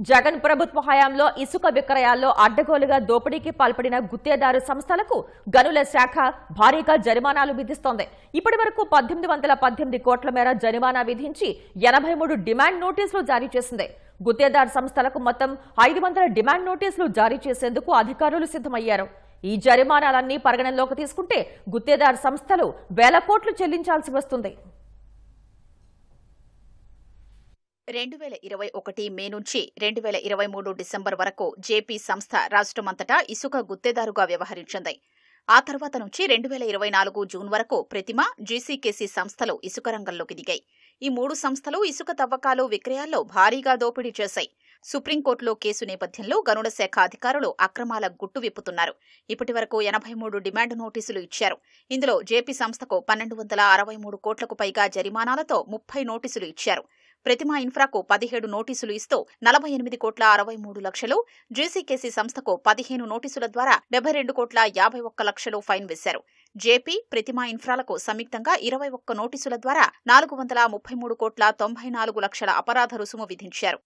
జగన్ ప్రభుత్వ హయాంలో ఇసుక విక్రయాల్లో అడ్డగోలుగా దోపిడీకి పాల్పడిన గుత్తేదారు సంస్థలకు గనుల శాఖ భారీగా జరిమానాలు విధిస్తోంది. ఇప్పటి వరకు పద్దెనిమిది వందల పద్దెనిమిది కోట్ల మేర జరిమానా విధించి ఎనభై మూడు డిమాండ్ నోటీసులు జారీ చేసింది. గుత్తేదారు సంస్థలకు మొత్తం ఐదు వందల డిమాండ్ నోటీసులు జారీ చేసేందుకు అధికారులు సిద్ధమయ్యారు. ఈ జరిమానాలన్నీ పరిగణనలోకి తీసుకుంటే గుత్తేదారు సంస్థలు వేల కోట్లు చెల్లించాల్సి వస్తుంది. రెండు వేల ఇరవై ఒకటి మే నుంచి రెండు వేల ఇరవై మూడు డిసెంబర్ వరకు జేపీ సంస్థ రాష్ట్రమంతటా ఇసుక గుత్తేదారుగా వ్యవహరించింది. ఆ తర్వాత నుంచి రెండు వేల ఇరవై నాలుగు జూన్ వరకు ప్రతిమ జీసీకేసీ సంస్థలు ఇసుక రంగంలోకి దిగాయి. ఈ మూడు సంస్థలు ఇసుక తవ్వకాలు విక్రయాల్లో భారీగా దోపిడీ చేశాయి. సుప్రీంకోర్టులో కేసు నేపథ్యంలో గనుల శాఖ అధికారులు అక్రమాల గుట్టు విప్పుతున్నారు. ఇప్పటి వరకు ఎనభై మూడు డిమాండ్ నోటీసులు ఇచ్చారు. ఇందులో జేపీ సంస్థకు పన్నెండు వందల అరవై మూడు కోట్లకు పైగా జరిమానాలతో ముప్పై నోటీసులు ఇచ్చారు. ప్రతిమా ఇన్ఫ్రాకు పదిహేడు నోటీసులు ఇస్తూ నలభై ఎనిమిది కోట్ల అరవై మూడు లక్షలు జేసీకేసీ సంస్థకు పదిహేను నోటీసుల ద్వారా డెబ్బై రెండు కోట్ల యాభై ఒక్క లక్షలు ఫైన్ వేశారు. జేపీ ప్రతిమా ఇన్ఫ్రాలకు సంయుక్తంగా ఇరవై ఒక్క నోటీసుల ద్వారా నాలుగు వందల ముప్పై మూడు కోట్ల తొంభై నాలుగు లక్షల అపరాధ రుసుము విధించారు.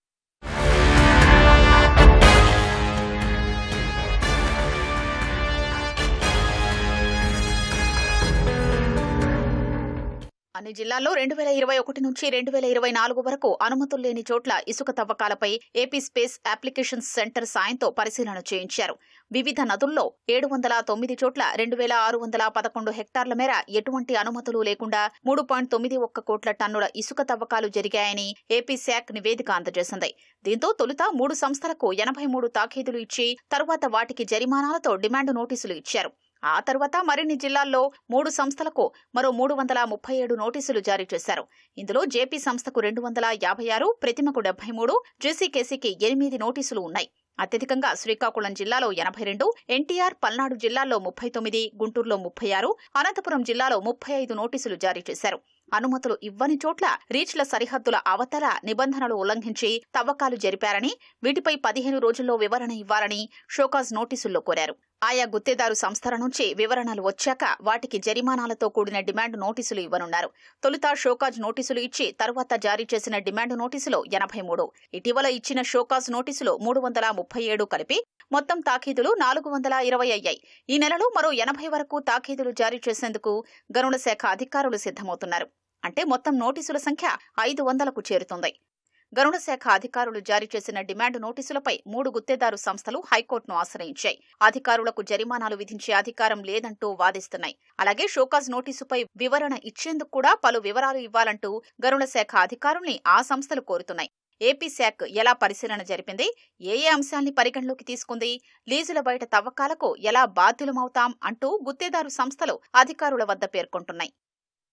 అన్ని జిల్లాల్లో రెండు వేల ఇరవై ఒకటి నుంచి రెండు వేల ఇరవై నాలుగు వరకు అనుమతులు లేని చోట్ల ఇసుక తవ్వకాలపై ఏపీ స్పేస్ అప్లికేషన్ సెంటర్ సాయంతో పరిశీలన చేయించారు. వివిధ నదుల్లో ఏడు వందల తొమ్మిది చోట్ల రెండు వేల ఆరు వందల పదకొండు హెక్టార్ల మేర ఎటువంటి అనుమతులు లేకుండా మూడు పాయింట్ తొమ్మిది ఒక్క కోట్ల టన్నుల ఇసుక తవ్వకాలు జరిగాయని ఏపీ శాక్ నివేదిక అందజేసింది. దీంతో తొలుత మూడు సంస్థలకు ఎనభై మూడు తాఖీదులు ఇచ్చి తరువాత వాటికి జరిమానాలతో డిమాండ్ నోటీసులు ఇచ్చారు. ఆ తర్వాత మరిన్ని జిల్లాల్లో మూడు సంస్థలకు మరో మూడు వందల ముప్పై ఏడు నోటీసులు జారీ చేశారు. ఇందులో జేపీ సంస్థకు రెండు వందల యాభై ఆరు ప్రతిమకు డెబ్బై మూడు జేసీకేసీకి ఎనిమిది నోటీసులు ఉన్నాయి. అత్యధికంగా శ్రీకాకుళం జిల్లాలో ఎనభై రెండు ఎన్టీఆర్ పల్నాడు జిల్లాల్లో ముప్పై తొమ్మిది గుంటూరులో ముప్పై ఆరు అనంతపురం జిల్లాలో ముప్పై ఐదు నోటీసులు జారీ చేశారు. అనుమతులు ఇవ్వని చోట్ల రీచ్ల సరిహద్దుల అవతల నిబంధనలు ఉల్లంఘించి తవ్వకాలు జరిపారని వీటిపై పదిహేను రోజుల్లో వివరణ ఇవ్వాలని షోకాజ్ నోటీసుల్లో కోరారు. ఆయా గుత్తేదారు సంస్థల నుంచి వివరణలు వచ్చాక వాటికి జరిమానాలతో కూడిన డిమాండ్ నోటీసులు ఇవ్వనున్నారు. తొలుత షోకాజ్ నోటీసులు ఇచ్చి తరువాత జారీ చేసిన డిమాండ్ నోటీసులు ఎనభై మూడు. ఇటీవల ఇచ్చిన షోకాజ్ నోటీసులు మూడు వందల ముప్పై ఏడు కలిపి మొత్తం తాఖీదులు నాలుగు వందల ఇరవై అయ్యాయి. ఈ నెలలో మరో ఎనభై వరకు తాఖీదులు జారీ చేసేందుకు గనుల శాఖ అధికారులు సిద్ధమవుతున్నారు. అంటే మొత్తం నోటీసుల సంఖ్య ఐదు వందలకు చేరుతుంది. గరుడ శాఖ అధికారులు జారీ చేసిన డిమాండ్ నోటీసులపై మూడు గుత్తేదారు సంస్థలు హైకోర్టును ఆశ్రయించాయి. అధికారులకు జరిమానాలు విధించే అధికారం లేదంటూ వాదిస్తున్నాయి. అలాగే షోకాజ్ నోటీసుపై వివరణ ఇచ్చేందుకు కూడా పలు వివరాలు ఇవ్వాలంటూ గరుడ శాఖ అధికారుల్ని ఆ సంస్థలు కోరుతున్నాయి. ఏపీ శాఖ ఎలా పరిశీలన జరిపింది? ఏ ఏ అంశాల్ని పరిగణలోకి తీసుకుంది? లీజుల బయట తవ్వకాలకు ఎలా బాధ్యులమవుతాం అంటూ గుత్తేదారు సంస్థలు అధికారుల వద్ద పేర్కొంటున్నాయి.